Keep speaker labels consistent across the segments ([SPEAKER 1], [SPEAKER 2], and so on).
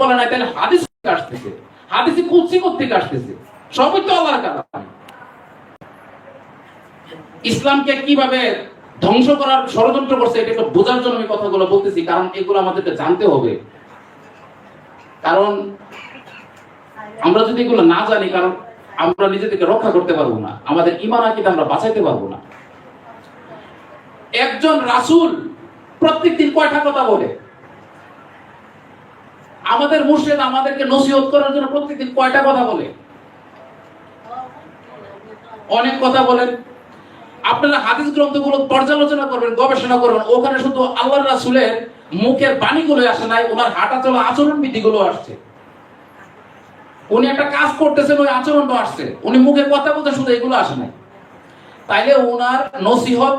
[SPEAKER 1] বলে, না, তাহলে হাদিস আসতেছে। হাদিসে আসতেছে? সবই তো আল্লাহর কালাম। ইসলামকে কীভাবে ধ্বংস করার ষড়যন্ত্র করছে বোঝার জন্য আমি কথাগুলো বলতেছি, কারণ এগুলো আমাদেরকে জানতে হবে। কারণ আমরা যদি এগুলো না জানি, কারণ আমরা নিজেদেরকে রক্ষা করতে পারব না। আমাদের ইমান আকিদ আমরা বাঁচাইতে পারব না। একজন রাসূল প্রত্যেকদিন কয়টা কথা বলে? আমাদের মুর্শিদ আমাদেরকে নসিহত করার জন্য প্রত্যেকদিন কয়টা কথা বলে? অনেক কথা বলেন আপনারা হাদিস গ্রন্থগুলো পর্যালোচনা করবেন, গবেষণা করবেন। ওখানে শুধু আল্লাহ রাসূলের মুখের বাণীগুলো আসে নাই, ওনার হাঁটা চলা আচরণ বিধিগুলো আসছে। উনি একটা কাজ করতেছেন, ওই আচরণটা আসছে। উনি মুখে কথা বলতে শুধু এগুলো আসে নাই। তাইলে ওনার নসিহত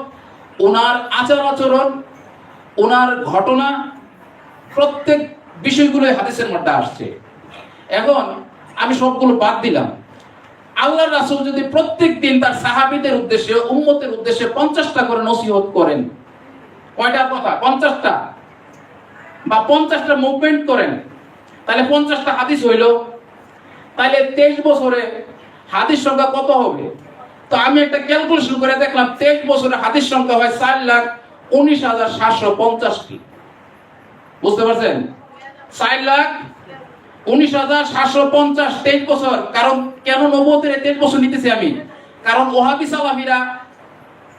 [SPEAKER 1] ওনার আচার আচরণ ওনার ঘটনা প্রত্যেক বিষয়গুলো হাদিসের মধ্যে আসছে। এখন আমি সবগুলো বাদ দিলাম। আল্লাহ রাসূল যদি প্রত্যেক দিন তার সাহাবীদের উদ্দেশ্যে, উম্মতের উদ্দেশ্যে পঞ্চাশটা করে নসিহত করেন, কয়টা কথা? পঞ্চাশটা। বা পঞ্চাশটা মুভমেন্ট করেন, তাহলে পঞ্চাশটা হাদিস হইল। তাহলে তেইশ বছরে হাদিস সংখ্যা কত হবে? তো আমি একটা ক্যালকুলেশন করে দেখলাম, তেইশ বছরে হাদিস সংখ্যা হয় চার লাখ উনিশ হাজার সাতশো পঞ্চাশটি। বুঝতে পারছেন? চার লাখ, উনিশ হাজার সাতশো পঞ্চাশ তেইশ বছর। কারণ কেন নবতের তেইশ বছর নিতেছি আমি? কারণ ওহাবি সালাফিরা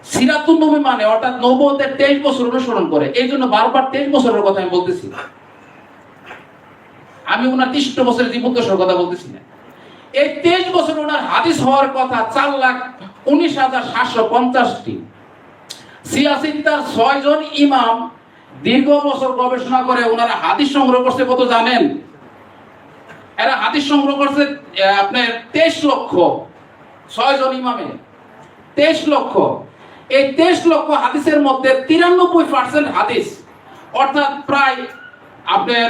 [SPEAKER 1] সিরাতুল নবী মানে অর্থাৎ নবতের তেইশ বছর অনুসরণ করে। এই জন্য বারবার তেইশ বছরের কথা আমি বলতেছি। আমি ওনার তিরিশ বছরের জীবদ্দশার কথা বলতেছি না। এই তেইশ বছর ওনার হাদিস হওয়ার কথা চার লাখ উনিশ হাজার সাতশো পঞ্চাশটি। সিয়াসিদ্দার ছয় জন ইমাম দীর্ঘ বছর গবেষণা করে ওনারা হাদিস সংগ্রহ করছে কত জানেন? এরা হাদিস সংগ্রহ করছে আপনার তেইশ লক্ষ, ছয় জন ইমামে। তেইশ লক্ষ। এই তেইশ লক্ষ হাদিসের মধ্যে তিরানব্বই পার্সেন্ট হাদিস, অর্থাৎ প্রায় আপনার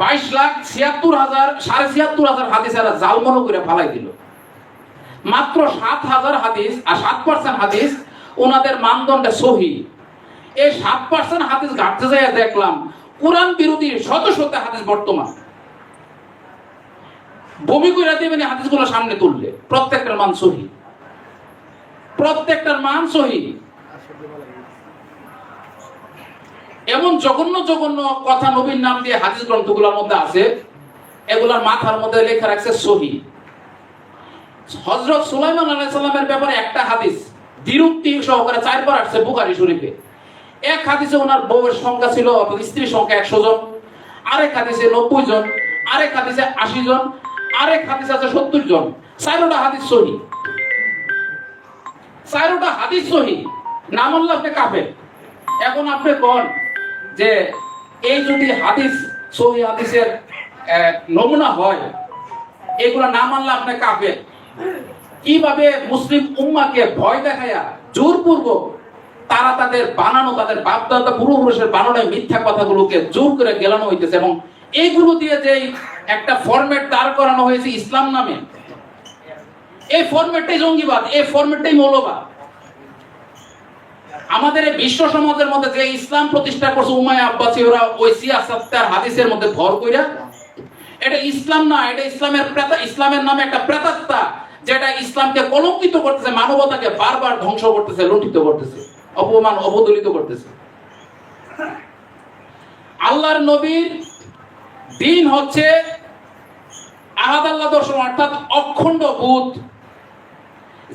[SPEAKER 1] বাইশ লাখ ছিয়াত্তর হাজার, সাড়ে ছিয়াত্তর হাজার হাদিস এরা জালমনো করে ফালাই দিল। মাত্র সাত হাজার হাদিস আর সাত পার্সেন্ট হাদিস ওনাদের মানদণ্ডে সহি। এই সাত পার্সেন্ট হাদিস ঘাটতে যাই দেখলাম, কোরআন বিরোধী শত শত হাদিস বর্তমান। বমি করে দেবেন এই হাদিসগুলো সামনে তুললে, প্রত্যেকটার মান সহি। প্রত্যেকটার মান সহি। এমন জঘন্য জঘন্য কথা নবীর নাম দিয়ে হাদিস গ্রন্থগুলোর মধ্যে আছে, এগুলার মাথার মধ্যে লেখা রাখছে সহি। হজরত সুলাইমান আলাইহিস সালামের ব্যাপারে একটা হাদিস বিরক্তি সহকারে চারবার আসছে বুখারী শরীফে। এক হাদিসে ওনার বউয়ের সংখ্যা ছিল অর্থাৎ স্ত্রীর সংখ্যা একশো জন, আরেক হাদিসে নব্বই জন, আরেক হাদিসে আশি জন, আরেক হাদিসে আছে সত্তর জন। চারোটা হাদিস সহি। চারোটা হাদিস সহি। নাম আপনি কাফের। এখন আপনি বল যে এই যদি হাদিস, সহি হাদিসের নমুনা হয়, এগুলো না মানলে আপনি কাফের। কীভাবে মুসলিম উম্মাকে ভয় দেখায়া জোরপূর্বক তারা তাদের বানানো, তাদের বাপদাদা পূর্বপুরুষের বানানো মিথ্যা কথাগুলোকে জোর করে গেলানো হইতেছে এবং এইগুলো দিয়ে যে একটা ফরম্যাট দাঁড় করানো হয়েছে ইসলাম নামে, এই ফরম্যাটটাই জঙ্গিবাদ, এই ফরম্যাটটাই মৌলবাদ। আমাদের এই বিশ্ব সমাজের মধ্যে যে ইসলাম প্রতিষ্ঠা করছে উমায় আব্বাসী, ওরা ওই সিয়াসাত্তার হাদিসের মধ্যে ভর কইরা, এটা ইসলাম না, এটা ইসলামের প্রেতা, ইসলামের নামে একটা প্রেতাত্মা, যেটা ইসলামকে কলঙ্কিত করতেছে, মানবতাকে বারবার ধ্বংস করতেছে, লুণ্ঠিত করতেছে। অপমান অবদলিত করতেছে। আল্লাহর নবীর দিন হচ্ছে আহাদ আল্লাহ দর্শন, অর্থাৎ অখণ্ড বুধ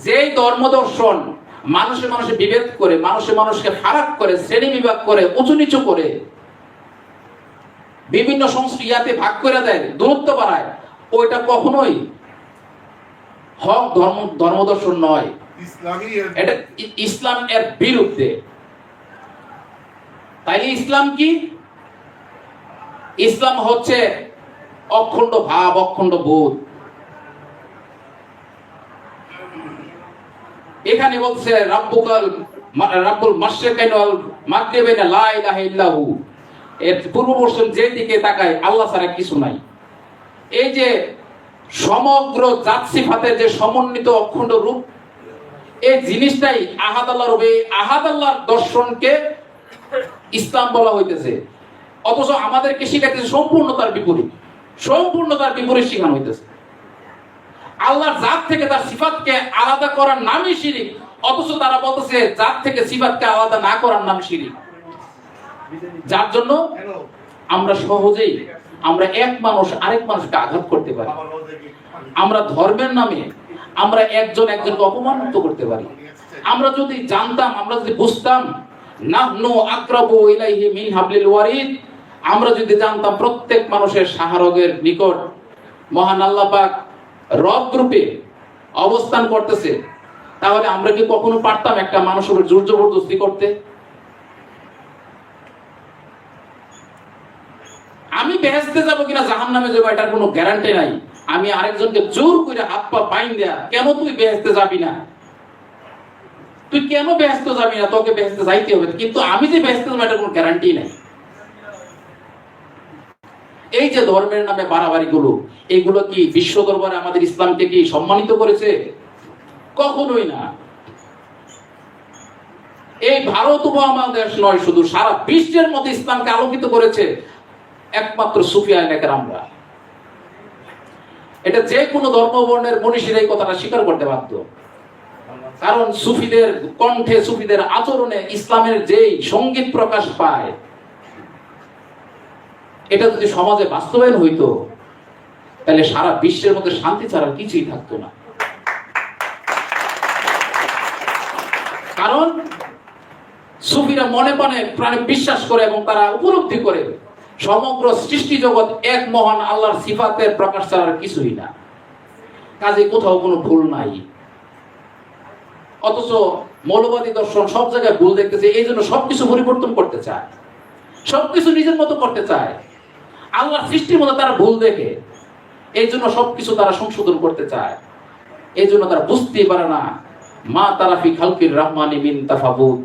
[SPEAKER 1] যেই ধর্ম দর্শন মানুষে মানুষে বিভেদ করে, মানুষে মানুষকে ফারাক করে, শ্রেণি বিভাগ করে, উঁচু নিচু করে, বিভিন্ন ইয়াতে ভাগ করে দেয়, দূরত্ব বাড়ায়, ওইটা কখনোই হক ধর্ম ধর্মদর্শন নয়। এটা ইসলাম এর বিরুদ্ধে। তাইলে ইসলাম কি? ইসলাম হচ্ছে অখণ্ড ভাব অখণ্ড বোধ। এখানে বলছে রাব্বুকাল রাব্বুল মাশরিকাইন ওয়াল লা ইলাহা ইল্লাহু। এর পূর্ব পশ্চিম যে দিকে তাকায় আল্লাহ ছাড়া কিছু নাই। এই যে সমগ্র জাত সিফাতের যে সমন্বিত অখণ্ড রূপ এই জিনিসটাই আহাদ আল্লাহর রূপে আহাদ আল্লাহর দর্শনকে ইসলাম বলা হইতেছে। অথচ আমাদেরকে শিখাইতেছে সম্পূর্ণ তার বিপরীত। সম্পূর্ণ তার বিপরীত শিখানো হইতেছে। আল্লাহর জাত থেকে তার সিফাতকে আলাদা করার নামই শিরিক, অথচ তারা বলতেছে জাত থেকে সিফাতকে আলাদা না করার নাম শিরিক। যার জন্য আমরা সহজেই আমরা এক মানুষ আরেক মানুষকে আঘাত করতে পারি। আমরা ধর্মের নামে আমরা একজন একজনকে অপমানিত করতে পারি। আমরা যদি জানতাম, আমরা যদি বুঝতাম, নাহনু আক্রাবু ইলাইহি মিন হাবলিল ওয়ারিদ, আমরা যদি জানতাম প্রত্যেক মানুষের সাহারগের নিকট মহান আল্লাহ পাক রব গ্রুপে অবস্থান করতেছে, তাহলে আমরা কি কখনো পারতাম একটা মানুষের উপর জোর জবরদস্তি করতে? আমি বেহেস্তে যাব কিনা জাহান নামে যাব, এটার কোনো গ্যারান্টি নাই। আমি আরেকজনকে জোর করে হাত পা বাইন দেয়া, কেন তুই বেহেস্তে যাবি না? তুই কেন ব্যস্ত যাবি না? তোকে ব্যস্ত যাইতে হবে। কিন্তু আমি যে ব্যস্ত যাব, এটার কোনো গ্যারান্টি নাই। এই যে ধর্মের নামে বাড়াবাড়ি গুলো এইগুলো কি বিশ্ব দরবারে আমাদের ইসলামকে কি সম্মানিত করেছে? কখনোই না। এই ভারত উপমহাদেশ নয়, শুধু সারা বিশ্বের মধ্যে ইসলামকে আলোকিত করেছে একমাত্র সুফিয়া এলাকার আমরা এটা যে কোনো ধর্মবর্ণের মনীষীর এই কথাটা স্বীকার করতে বাধ্য। কারণ সুফিদের কণ্ঠে, সুফিদের আচরণে ইসলামের যেই সংগীত প্রকাশ পায়, এটা যদি সমাজে বাস্তবায়ন হইতো, তাহলে সারা বিশ্বের মধ্যে শান্তি ছাড়া কিছুই থাকতো না। কারণ সুফিরা মনে মনে প্রাণে বিশ্বাস করে এবং তারা উপলব্ধি করে। সমগ্র সৃষ্টি জগৎ এক মহান আল্লাহর সিফাতের প্রকাশ ছাড়া কিছুই না। কাজে কোথাও কোনো ভুল নাই। অথচ মৌলবাদী দর্শন সব জায়গায় ভুল দেখতেছে, এই জন্য সবকিছু পরিবর্তন করতে চায়। সবকিছু নিজের মতো করতে চায়। আল্লাহ সৃষ্টির মতো তারা ভুল দেখে, এই জন্য সবকিছু তারা সংশোধন করতে চায়। এই জন্য তারা বুঝতেই পারে না, মা তারাফি খালকির রহমানি মিন তাফাবুত,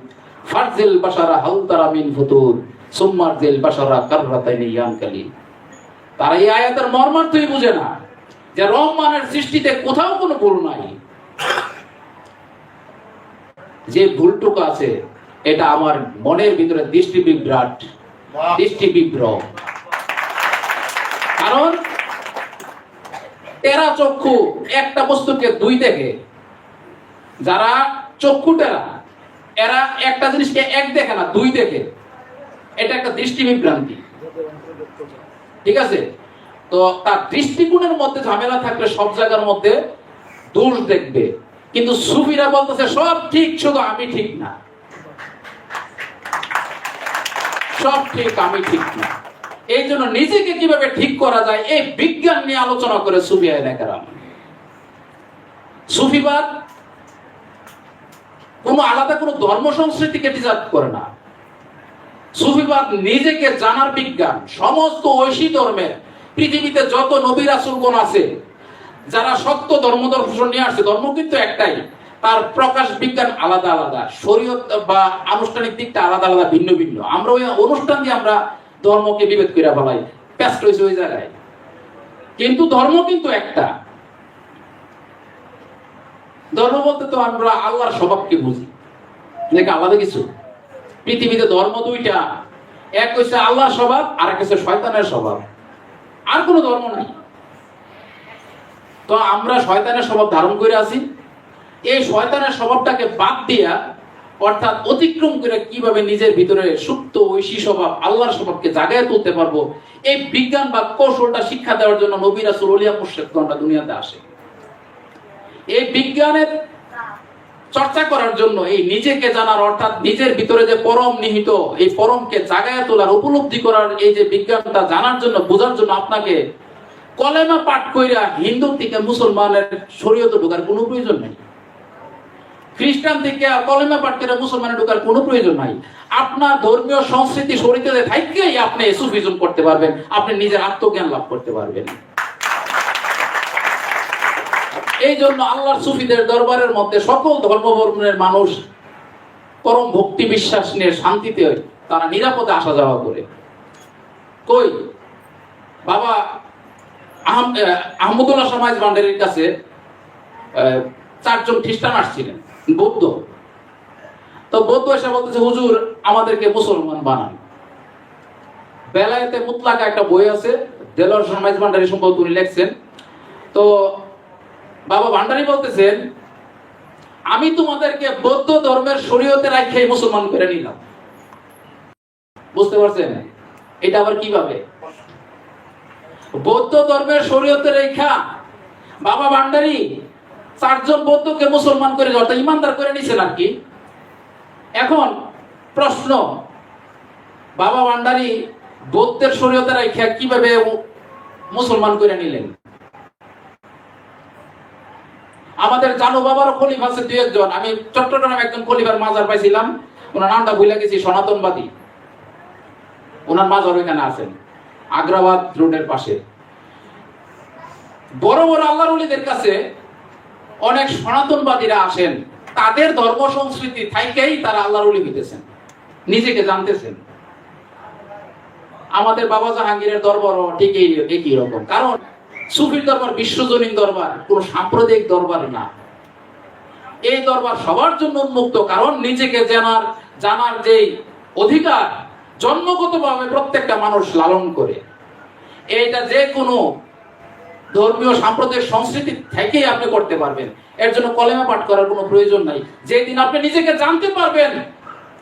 [SPEAKER 1] ফারজিল বাসারা হাল তারা মিন ফুতুর সুম্মার জেল বাশারা কাররাতাইনি ইয়ানকালি তারা এই আয়াতের মর্মার্থই বুঝে না যে রহমানের সৃষ্টিতে কোথাও কোনো ভুল নাই। যে ভুলটুকু আছে এটা আমার মনের ভিতরে দৃষ্টি বিভ্রাট দৃষ্টি বিভ্রম। কারণ টেরা চক্ষু একটা বস্তুকে দুই দেখে। যারা চক্ষু টেরা এরা একটা জিনিসকে এক দেখে না দুই দেখে। এটা একটা দৃষ্টি বিভ্রান্তি ঠিক আছে? তো তার দৃষ্টিকোণের মধ্যে ঝামেলা থাকলে সব জায়গার মধ্যে দোষ দেখবে। কিন্তু সুফিরা বলতেছে, সব ঠিক, শুধু আমি ঠিক না। সব ঠিক, আমি ঠিক না। এই জন্য নিজেকে কীভাবে ঠিক করা যায়, এই বিজ্ঞান নিয়ে আলোচনা করে সুফিয়া এলাকার সুফিবাদ কোনো আলাদা কোনো ধর্ম সংস্কৃতিকে ডিজার্ভ করে না। সুফিবাদ নিজেকে জানার বিজ্ঞান, সমস্ত ঐশী ধর্মের, পৃথিবীতে যত নবী রাসুলগণ আছে, যারা সত্য ধর্ম দর্শন নিয়ে আসছে, ধর্ম কিন্তু একটাই, তার প্রকাশ বিজ্ঞান আলাদা আলাদা, শরীয়ত বা আনুষ্ঠানিক দিকটা আলাদা আলাদা, ভিন্ন ভিন্ন। আমরা ওই অনুষ্ঠান দিয়ে আমরা ধর্মকে বিভেদ করে ফেলাই ব্যস্ত হয়েছে ওই জায়গায় কিন্তু ধর্ম কিন্তু একটা। ধর্ম বলতে তো আমরা আল্লাহর স্বভাবকে বুঝি। নাকি আলাদা কিছু। পৃথিবীতে ধর্ম দুইটা। এক হচ্ছে আল্লাহর স্বভাব আর এক হচ্ছে শয়তানের স্বভাব। আর কোনো ধর্ম নাই। তো আমরা শয়তানের স্বভাব ধারণ করে আছি। এই শয়তানের স্বভাবটাকে বাদ দিয়া, অর্থাৎ অতিক্রম করে কীভাবে নিজের ভিতরে সুপ্ত ঐশী স্বভাব, আল্লাহর স্বভাবকে জাগায় তুলতে পারব, এই বিজ্ঞান বা কৌশলটা শিক্ষা দেওয়ার জন্য নবীরা সুরলিয়া মুর্শেদগণরা দুনিয়াতে আসে। এই বিজ্ঞানের চর্চা করার জন্য এই নিজেকে জানার অর্থাৎ নিজের ভিতরে যে পরম নিহিত, এই পরমকে জাগায় তোলার, উপলব্ধি করার এই যে বিজ্ঞানটা জানার জন্য, বোঝার জন্য আপনাকে কলেমা পাঠ কইরা হিন্দু থেকে মুসলমানের শরীয়ত ঢোকার কোনো প্রয়োজন নেই। খ্রিস্টান থেকে কলেমা পাঠ করে মুসলমানে ঢোকার কোনো প্রয়োজন নাই। আপনার ধর্মীয় সংস্কৃতি শরীরে থাকলেই আপনি সুফিজম করতে পারবেন, আপনি নিজের আত্মজ্ঞান লাভ করতে পারবেন। এই জন্য আল্লাহর সুফিদের দরবারের মধ্যে সকল ধর্মবর্ণের মানুষ পরম ভক্তি বিশ্বাস নিয়ে শান্তিতে তারা নিরাপদে আসা যাওয়া করে। কই? বাবা আহ, আহমদুল্লাহ সমাজ ভান্ডারের কাছে চারজন খ্রিস্টান আসছিলেন বৌদ্ধ। তো বৌদ্ধ এসে বলতেছে হুজুর আমাদেরকে মুসলমান বানান। বেলায়েতে মুতলাকা একটা বই আছে দেলোয়ার সমাজ ভান্ডারী সম্ভবত উনি লেখছেন। তো বাবা ভান্ডারী বলতেছেন, আমি তোমাদেরকে বৌদ্ধ ধর্মের শরীয়তে রাখে মুসলমান করে নিলাম। বুঝতে পারছেন? এটা আবার কীভাবে? বৌদ্ধ ধর্মের শরীয়তে রেখা বাবা ভান্ডারী চারজন বৌদ্ধকে মুসলমান করে অর্থাৎ ইমানদার করে নিছেন আর কি। এখন প্রশ্ন, বাবা ভান্ডারী বৌদ্ধের শরীয়তে রেখা কীভাবে মুসলমান করে নিলেন? আমাদের জানু বাবার খলিফ আছে, দুই একজন। আমি চট্টগ্রামে একজন খলিফার মাজার পাইছিলাম। ওনার নামটা ভুলে গেছি, সনাতনবাদী। ওনার মাজার ওইখানে আছেন, আগ্রাবাদ রোডের পাশে। বড় বড় আল্লাহর ওলিদের কাছে অনেক সনাতনবাদীরা আসেন। তাদের ধর্ম সংস্কৃতি থাইকেই তারা আল্লাহর ওলি হইতেছেন, নিজেকে জানতেছেন। আমাদের বাবা জাহাঙ্গীরের দরবারও ঠিক একই রকম। কারণ সুফির দরবার, বিশ্বজনীন দরবার, কোন সাম্প্রদায়িক দরবার না। এই দরবার সবার জন্য উন্মুক্ত, কারণ নিজেকে জানার জানার যে অধিকার, জন্মগতভাবে প্রত্যেকটা মানুষ লালন করে। এইটা যে কোনো ধর্মীয় সাম্প্রদায়িক সংস্কৃতি থেকেই আপনি করতে পারবেন। এর জন্য কলেমা পাঠ করার কোনো প্রয়োজন নাই। যেদিন আপনি নিজেকে জানতে পারবেন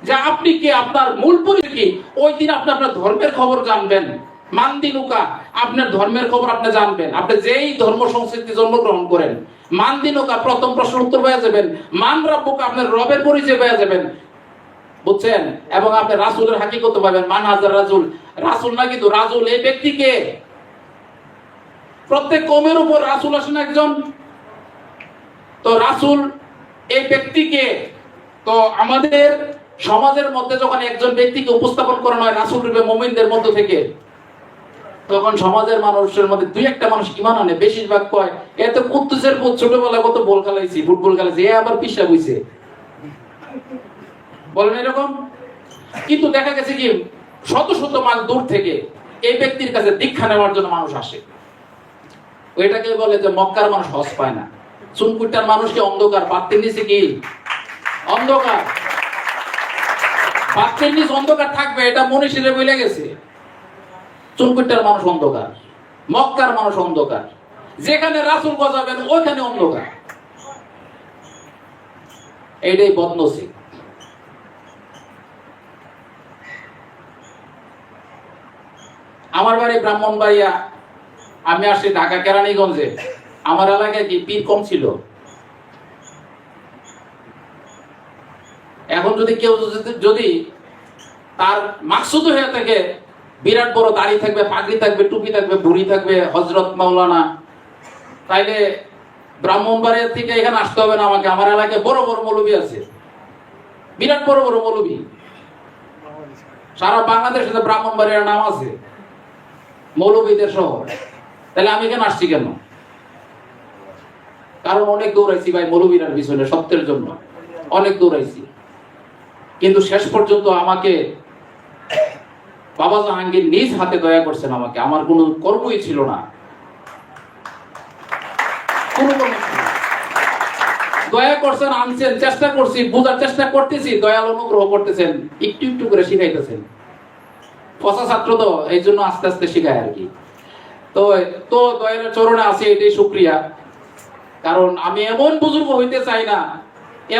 [SPEAKER 1] যে আপনি কি আপনার মূল পরিচয় কি, ওই দিন আপনি আপনার ধর্মের খবর জানবেন। মান্দিনুকা আপনার ধর্মের খবর আপনি জানবেন। আপনি যেই ধর্ম সংস্কৃতি জন্মগ্রহণ করেন মান্দিনুকা প্রথম প্রশ্ন উত্তর পেয়ে যাবেন। মান রব্বুকা, আপনার রবের পরিচয় পেয়ে যাবেন। বুঝছেন? এবং আপনি রাসুলের হাকিকত পাবেন। মান হাজার রাজুল রাসুল না কিন্তু রাজুল, এই ব্যক্তিকে প্রত্যেক কমের উপর রাসুল আসেন একজন? তো রাসুল, এই ব্যক্তিকে তো আমাদের সমাজের মধ্যে যখন একজন ব্যক্তিকে উপস্থাপন করানো হয়, রাসুল রূপে মোমিনদের মধ্য থেকে তখন সমাজের মানুষের মধ্যে দুই একটা মানুষ ইমান আনে, বেশিরভাগ কয় এত কুদ্দুসের পুত, ছোটবেলায় কত বল খেলাইছি, ফুটবল খেলাইছি, এ আবার পিসা বইছে বলেন এরকম? কিন্তু দেখা গেছে কি, শত শত মাইল দূর থেকে এই ব্যক্তির কাছে দীক্ষা নেওয়ার জন্য মানুষ আসে। ওইটাকে বলে যে মক্কার মানুষ হস পায় না। চুনকুটার মানুষকে অন্ধকার পাত্রের নিচে কি? অন্ধকার। পাত্রের নিচে অন্ধকার থাকবে, এটা মনীষীরে বলে গেছে। চুনকুটার মানুষ অন্ধকার, মক্কার মানুষ অন্ধকার, যেখানে রাসুল গজাবেন ওইখানে অন্ধকার। এইটাই বদনসিব। আমার বাড়ি ব্রাহ্মণবাড়িয়া, আমি আসছি ঢাকা কেরানীগঞ্জে। আমার এলাকায় কি পীর কম ছিল? এখন যদি কেউ যদি তার মাকসুদ হয়ে থাকে বিরাট বড় দাড়ি থাকবে, পাগড়ি থাকবে, টুপি থাকবে, বুড়ি থাকবে হজরত মাওলানা। তাইলে ব্রাহ্মণবাড়িয়া থেকে এখানে আসতে হবে না আমাকে, আমার এলাকায় বড় বড় মৌলবি আছে। বিরাট বড় বড় মৌলবি। সারা বাংলাদেশে ব্রাহ্মণবাড়িয়ার নাম আছে, মৌলবীদের শহর। তাহলে আমি কেন আসছি কেন? কারণ অনেক দৌড়াইছি ভাই মৌলবীরার পিছনে, সত্যের জন্য। অনেক দৌড়াইছি। কিন্তু শেষ পর্যন্ত আমাকে বাবা জাহাঙ্গীর নিজ হাতে দয়া করছেন আমাকে। আমার কোনো কর্মই ছিল না। দয়া করছেন, আনছেন, চেষ্টা করছি, বোঝার চেষ্টা করতেছি, দয়াল অনুগ্রহ করতেছেন, একটু একটু করে শিখাইতেছেন। পচা ছাত্র তো, এই জন্য আস্তে আস্তে শিখায় আর কি। তো তো দয়ালের চরণে আছে এটাই শুক্রিয়া কারণ আমি এমন বুজুর্গ হইতে চাই না,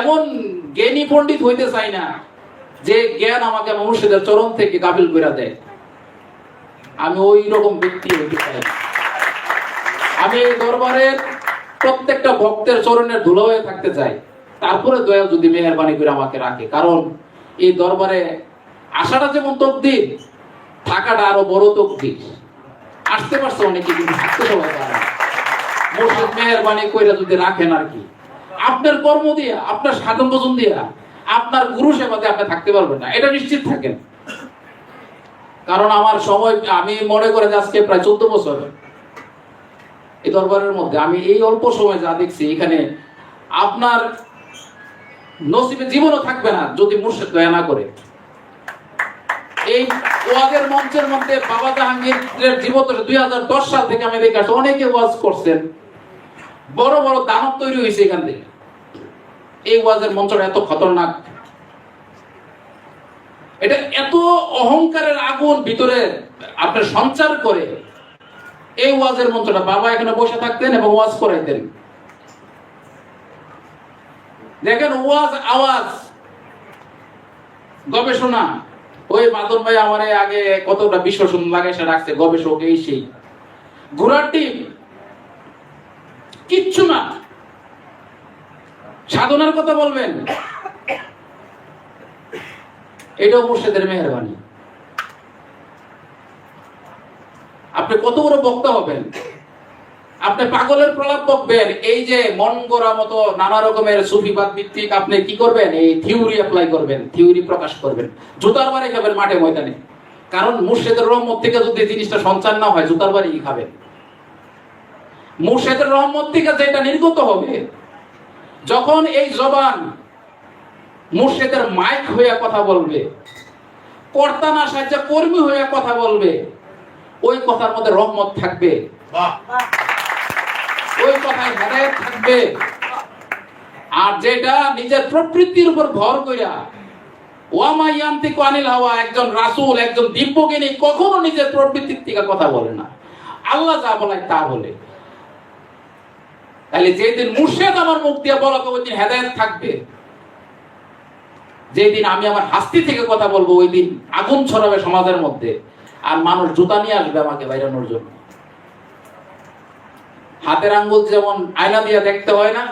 [SPEAKER 1] এমন জ্ঞানী পণ্ডিত হইতে চাই না যে জ্ঞান আমাকে মানুষদের চরণ থেকে কাবিল করে দেয়, আমি ওই রকম ব্যক্তি হইতে চাই আমি এই দরবারের প্রত্যেকটা ভক্তের চরণের ধুলো হয়ে থাকতে চাই। তারপরে দয়াল যদি মেহরবানি করে আমাকে রাখে, কারণ এই দরবারে আসাটা যেমন তকদির, থাকাটা আরও বড় তকদির। আসতে পারছে অনেকে, কিন্তু থাকতে সবাই মেহরবানি কইরা যদি রাখেন আর কি। আপনার কর্ম দিয়া, আপনার সাধন ভোজন দিয়া আপনার গুরু সেবাতে আপনি থাকতে পারবেন না। এটা নিশ্চিত থাকেন। কারণ আমার সময়, আমি মনে করে যে আজকে প্রায় চোদ্দ বছর। এই দরবারের মধ্যে আমি এই অল্প সময় যা দেখছি, এখানে আপনার নসিবে জীবনও থাকবে না যদি মুর্শিদ দয়া না করে। এই ওয়াজের মঞ্চের মধ্যে বাবা জাহাঙ্গীরের জীবন দুই হাজার দশ সাল থেকে আমি দেখে অনেকে ওয়াজ করছেন। বড় বড় দানব তৈরি হয়েছে এখান থেকে। এই ওয়াজের মঞ্চটা এত খতরনাক। এটা এত অহংকারের আগুন ভিতরে আপনার সঞ্চার করে এই ওয়াজের মন্ত্রটা বাবা এখানে বসে থাকতেন এবং ওয়াজ করাইতেন। দেখেন ওয়াজ আওয়াজ। গবেষণা। ওই মাদন ভাই আমার আগে কতটা বিশ্ব সুন্দর লাগে সে রাখছে, গবেষক এই সেই। ঘোড়ার টিম কিচ্ছু না। সাধনার কথা বলবেন? এটাও মুর্শিদের মেহরবানি। আপনি কত বড় বক্তা হবেন? আপনি পাগলের প্রলাপ বকবেন। এই যে মন গড়া মতো নানা রকমের সুফিবাদ ভিত্তিক আপনি কি করবেন? এই থিওরি অ্যাপ্লাই করবেন, থিওরি প্রকাশ করবেন। জুতার বাড়ি খাবেন মাঠে ময়দানে। কারণ মুর্শিদের রহমত থেকে যদি জিনিসটা সঞ্চার না হয়, জুতার বাড়ি খাবেন? মুর্শিদের রহমত থেকে যেটা নির্গত হবে যখন এই জবান মুর্শিদের মাইক হয়ে কথা বলবে কর্তা না সাহায্য কর্মী হয়ে কথা বলবে ওই কথার মধ্যে রহমত থাকবে। ওই কথায় হেদায়ত থাকবে। আর যেটা নিজের প্রবৃত্তির উপর ভর কইরা ওয়ামা ইয়ান্তিকু আনিল হাওয়া একজন রাসূল একজন দিব্যজ্ঞানী কখনো নিজের প্রবৃত্তির থেকে কথা বলে না। আল্লাহ যা বলে তা বলে। তাহলে যেদিন মুর্শেদ আমার মুখ দিয়ে বলাকে ওই হেদায়ত থাকবে। যেদিন আমি আমার হাস্তি থেকে কথা বলব, ওই দিন আগুন ছড়াবে সমাজের মধ্যে, আর মানুষ জুতা নিয়ে আসবে আমাকে বাইরানোর জন্য। হাতের আঙ্গুল যেমন আয়না দিয়ে দেখতে হয় না,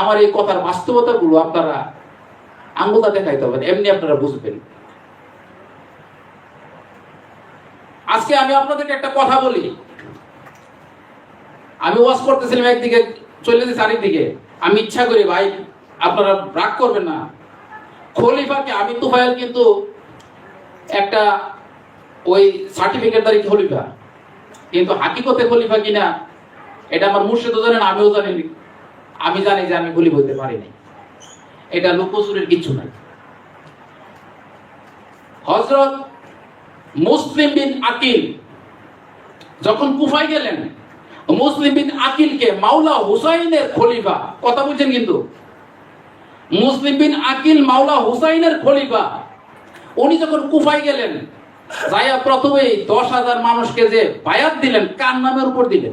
[SPEAKER 1] আমার এই কথার বাস্তবতা গুলো আপনারা আঙ্গুলটা দেখাইতে হবে এমনি আপনারা বুঝবেন। আজকে আমি আপনাদেরকে একটা কথা বলি। আমি ওয়াশ করতেছিলাম একদিকে, চলে যেতে চারিদিকে আমি ইচ্ছা করি, ভাই, আপনারা রাগ করবেন না। খলিফাকে, আমি তুফাইল কিন্তু একটা ওই সার্টিফিকেট দাঁড়ি খলিফা? কিন্তু হাকিকতে খলিফা কিনা, এটা আমার মুর্শিদও জানেন আমিও জানি আমি জানি যে আমি খলিফা হইতে পারিনি এটা লুকোচুরের কিছু নাই। হজরত মুসলিম বিন আকিল যখন কুফায় গেলেন মুসলিম বিন আকিলকে মাওলা হুসাইনের খলিফা, কথা বলছেন কিন্তু। মুসলিম বিন আকিল মাওলা হুসাইনের খলিফা। উনি যখন কুফায় গেলেন, যাইয়া প্রথমেই দশ হাজার মানুষকে যে বায়াত দিলেন, কার নামের উপর দিলেন?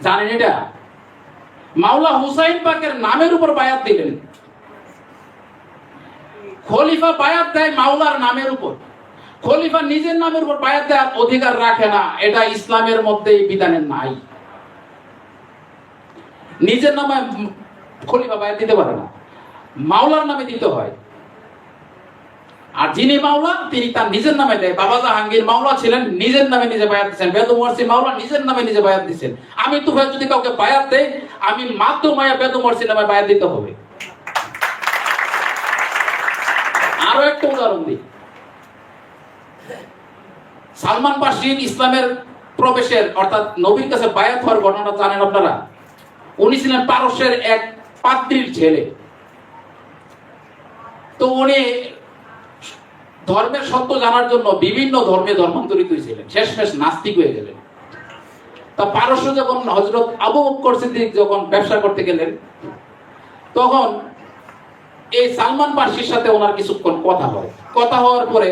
[SPEAKER 1] জানেন এটা? মাওলা হুসাইন পাকের নামের উপর বায়াত দিলেন। খলিফা বায়াত দেয় মাওলার নামের উপর। খলিফা নিজের নামের উপর বায়াত দেওয়ার অধিকার রাখে না। এটা ইসলামের মধ্যে বিধানে নাই। নিজের নামে খলিফা বায়াত দিতে পারে না। মাওলার নামে দিতে হয়। আর যিনি মাওলা, তিনি তার নিজের নামে দেয়। বাবা জাহাঙ্গীর মাওলা ছিলেন, নিজের নামে নিজে বায়াত দিচ্ছেন বেদম ওয়ার্সি মাওলা নিজের নামে নিজে বায়াত দিচ্ছেন আমি তো ভাই যদি কাউকে বায়াত দেই, আমি মাত্র মায়া বেদম ওয়ার্সি নামে বায়াত দিতে হবে। আরও একটা উদাহরণ দিই। সালমান বাসির ইসলামের প্রবেশের, অর্থাৎ নবীর কাছে বায়াত হওয়ার ঘটনা জানেন আপনারা? উনি ছিলেন পারস্যের এক পাত্রীর ছেলে। তো উনি ধর্মের সত্য জানার জন্য বিভিন্ন ধর্মে ধর্মান্তরিত হয়েছিলেন। শেষমেশ নাস্তিক হয়ে গেলেন। তা পারস্য যখন হজরত আবু বকর সিদ্দিক যখন ব্যবসা করতে গেলেন, তখন এই সালমান পার্সির সাথে ওনার কিছুক্ষণ কথা হয়। কথা হওয়ার পরে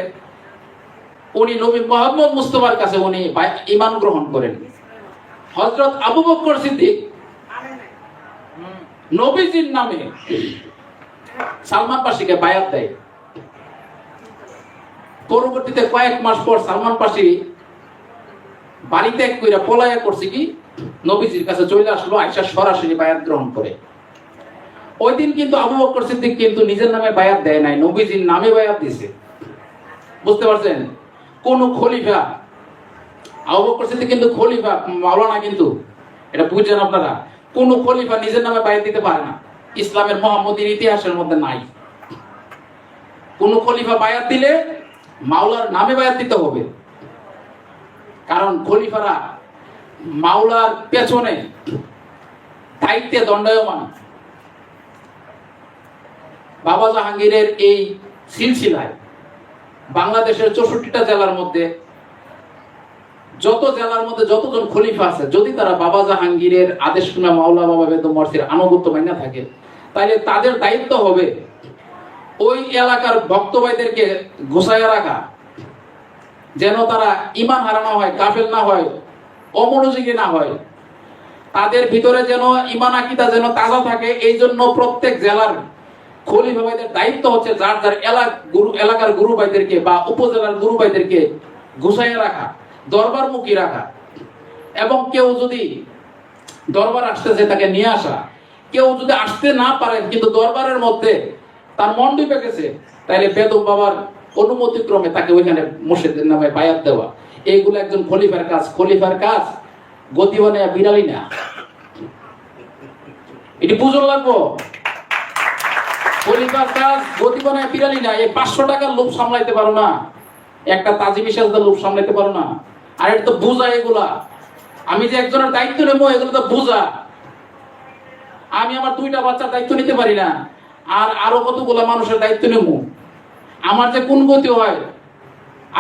[SPEAKER 1] উনি নবী মোহাম্মদ মুস্তফার কাছে উনি ঈমান গ্রহণ করেন। হজরত আবু বকর সিদ্দিক নবীজির নামে সালমান পাশিকে বায়াত দেয়। পরবর্তীতে কয়েক মাস পর সালমান পাশি বাড়ি ত্যাগ কইরা পলায়া করছে কি, নবীজির কাছে চলে আসলো আয়সা সরাসরি বায়াত গ্রহণ করে। ওই দিন কিন্তু আবু বকর সিদ্দিক কিন্তু নিজের নামে বায়াত দেয় নাই, নবীজির নামে বায়াত দিছে। বুঝতে পারছেন? কোন খলিফা, আবু বকর সিদ্দিক কিন্তু খলিফা, মাওলানা কিন্তু। এটা বুঝছেন আপনারা? কোন খলিফা নিজের নামে বায়াত দিতে পারে না। ইসলামের মোহাম্মদীর ইতিহাসের মধ্যে নাই। কোন খলিফা বায়াত দিলে মাওলার নামে বায়াত দিতে হবে। কারণ খলিফারা মাওলার পেছনে দায়িত্বে দণ্ডায়মান। বাবা জাহাঙ্গীরের এই সিলসিলায় বাংলাদেশের চৌষট্টিটা জেলার মধ্যে যত জেলার মধ্যে যতজন খলিফা আছে, যদি তারা বাবা জাহাঙ্গীরের আদেশ শুনে মাওলা বাবা বেদম মর্সির আনুগত্য মাইনা থাকে তাহলে তাদের দায়িত্ব হবে ওই এলাকার ভক্ত ভাইদেরকে গোসাইয়া রাখা। যেন তারা ইমান হারানো হয় কাফেল না হয়, অমনোযোগী না হয়। তাদের ভিতরে যেন ইমান আকিদা যেন তাজা থাকে এই জন্য প্রত্যেক জেলার খলিফা ভাইদের দায়িত্ব হচ্ছে যার যার এলাকার গুরু ভাইদেরকে বা উপজেলার গুরু ভাইদেরকে রাখা, দরবার মুখী রাখা। এবং কেউ যদি দরবার আসতেছে তাকে নিয়ে আসা। কেউ যদি আসতে না কিন্তু দরবারের মধ্যে তার মন ডুবে গেছে তাহলে বেদম বাবার অনুমতি ক্রমে তাকে ওইখানে মসজিদের নামে বায়াত দেওয়া। এইগুলো একজন খলিফার কাজ। খলিফার কাজ গতি বিড়ালি না। এটি বুঝন লাগবো? খলিফার কাজ গতি বানায় বিড়ালি না এই পাঁচশো টাকার লোভ সামলাইতে পারো না। একটা তাজি মিশাজদার লোভ সামলাইতে পারো না। আর এটা তো বোঝা এগুলা। আমি যে একজনের দায়িত্ব নেব, এগুলো তো বোঝা। আমি আমার দুইটা বাচ্চার দায়িত্ব নিতে পারি না। আর আরও কতগুলো মানুষের দায়িত্ব নেব? আমার যে কোন গতি হয়?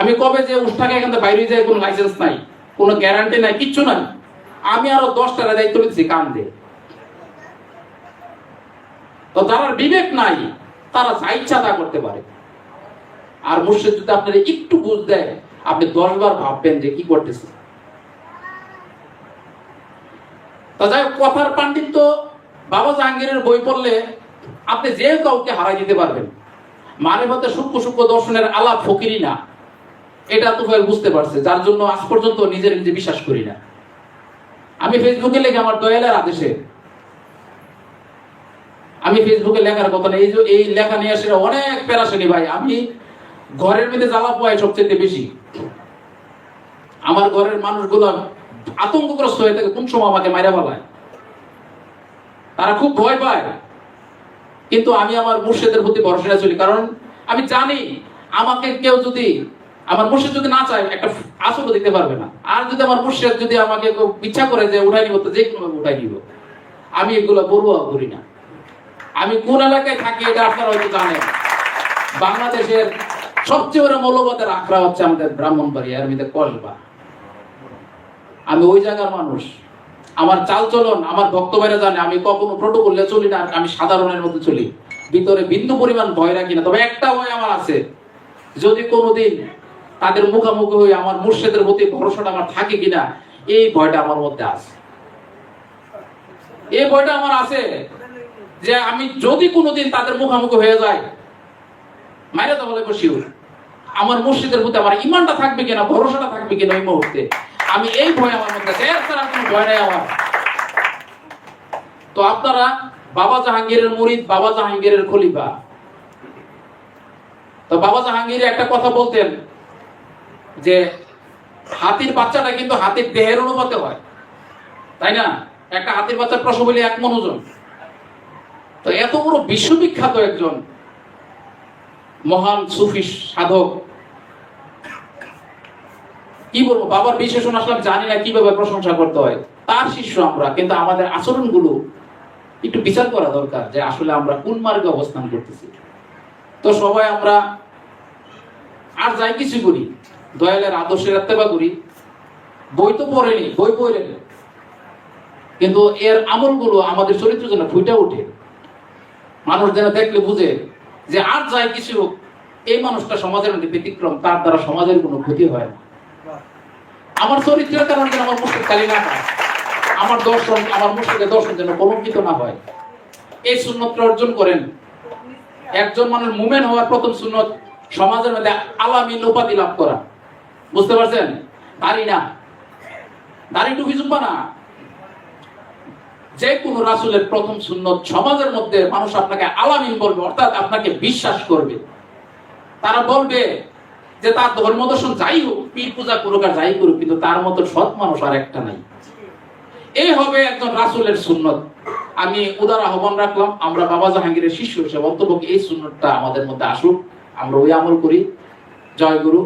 [SPEAKER 1] আমি কবে যে উষ্ঠাকে এখান থেকে বাইরে যাই কোনো লাইসেন্স নাই, কোনো গ্যারান্টি নাই, কিচ্ছু নাই। আমি আরও দশ দশটার দায়িত্ব নিচ্ছি কান দিয়ে। তো যারা বিবেক নাই, তারা যা ইচ্ছা তা করতে পারে। আর মুর্শিদ যদি আপনার একটু বুঝ দেয়, আপনি দশ বার ভাববেন যে কি করতেছে। তা যাই কথার পাণ্ডিত্য বাবা জাহাঙ্গীরের বই পড়লে আপনি যে কাউকে হারাই দিতে পারবেন। মানে মতে সূক্ষ্ম সূক্ষ্ম দর্শনের আলাপ ফকিরি না। এটা তুফাইল বুঝতে পারছে, যার জন্য আজ পর্যন্ত নিজের নিজে বিশ্বাস করি না। আমি ফেসবুকে লেখে আমার দয়ালের আদেশে আমি ফেসবুকে লেখার কথা না এই যে, এই লেখা নিয়ে আসে অনেক প্যারাশানি ভাই। আমি ঘরের মধ্যে জ্বালা পোয়াই সবচেয়ে বেশি। আমার ঘরের মানুষগুলো আতঙ্কগ্রস্ত হয়ে থাকে, কোন সময় আমাকে মাইরা ফেলায়। তারা খুব ভয় পায়। কিন্তু আমি আমার মুর্শিদের প্রতি ভরসা চলি। কারণ আমি জানি আমাকে কেউ যদি, আমার মুর্শিদ যদি না চায়, একটা আসলও দিতে পারবে না। আর যদি আমার মুর্শিদ যদি আমাকে ইচ্ছা করে যে উঠাই নিব, তো যে কোনোভাবে উঠাই নিব। আমি এগুলো পড়ুয়া করি না। আমি কোন এলাকায় থাকি এটা আপনারা হয়তো জানেন। বাংলাদেশের সবচেয়ে বড় মৌলবাদের আখড়া হচ্ছে আমাদের ব্রাহ্মণবাড়িয়া মধ্যে কলবা আমি ওই জায়গার মানুষ। আমার চাল চলন আমার ভক্ত ভাইরা জানে, আমি কখনো প্রোটোকলে চলি না আমি সাধারণের মধ্যে চলি। ভিতরে বিন্দু পরিমাণ ভয় রাখি না, তবে একটা ভয় আমার আছে। যদি কোনোদিন তাদের মুখোমুখি হয়ে আমার মুর্শেদের প্রতি ভরসাটা আমার থাকে কিনা, এই ভয়টা আমার মধ্যে আছে। এই ভয়টা আমার আছে। যে আমি যদি কোনোদিন তাদের মুখোমুখি হয়ে যায় মাইরে তো বলে শিউর। আমার মসজিদের প্রতি আমার ইমানটা থাকবে কিনা, ভরসাটা থাকবে কিনা ওই মুহূর্তে? আমি এই ভয় আমার মধ্যে আছে এর ছাড়া কোনো ভয় নাই আমার। তো আপনারা বাবা জাহাঙ্গীরের মুরিদ, বাবা জাহাঙ্গীরের খলিফা। তো বাবা জাহাঙ্গীর একটা কথা বলতেন যে হাতির বাচ্চাটা কিন্তু হাতির দেহের অনুপাতে হয়। তাই না? একটা হাতির বাচ্চার প্রসব হলে এক মন ওজন তো এত বড় বিশ্ববিখ্যাত একজন মহান সুফি সাধক। কি বলব, বাবার বিশেষণ আসলে আমি জানি না কীভাবে প্রশংসা করতে হয়। তার শিষ্য আমরা, কিন্তু আমাদের আচরণগুলো একটু বিচার করা দরকার যে আসলে আমরা কোন মার্গে অবস্থান করতেছি। তো সবাই আমরা আর যাই কিছু করি, দয়ালের আদর্শের আত্মেবা করি। বই তো পড়েনি, বই পড়েনি কিন্তু এর আমলগুলো আমাদের চরিত্র যেন ফুটে ওঠে। মানুষ যেন দেখলে বুঝে যে আর যাই কিছু এই মানুষটা সমাজের মধ্যে ব্যতিক্রম, তার দ্বারা সমাজের কোনো ক্ষতি হয় না। আমার চরিত্রের কারণে যেন আমার মুর্শিদ কালি না হয় আমার দর্শন, আমার মুর্শিদের দর্শন যেন কলঙ্কিত না হয়। এই সুন্নতটা অর্জন করেন। একজন মানুষ মুমেন হওয়ার প্রথম সুন্নত সমাজের মধ্যে আলামিন উপাধি লাভ করা। বুঝতে পারছেন? দাড়ি না। দাড়ি টুপি জুম্বা না। যে কোনো রাসুলের প্রথম সুন্নত সমাজের মধ্যে মানুষ আপনাকে আলামিন বলবে, অর্থাৎ আপনাকে বিশ্বাস করবে। তারা বলবে যে তার ধর্ম দর্শন যাই হোক, পীর পূজা করুক আর যাই করুক, কিন্তু তার মতো সৎ মানুষ আর একটা নাই। এই হবে একজন রাসুলের সুন্নত। আমি উদার আহ্বান রাখলাম, আমরা বাবা জাহাঙ্গীরের শিষ্য হিসেবে অন্তপক্ষে এই সুন্নতটা আমাদের মধ্যে আসুক, আমরা ওই আমল করি। জয় গুরু।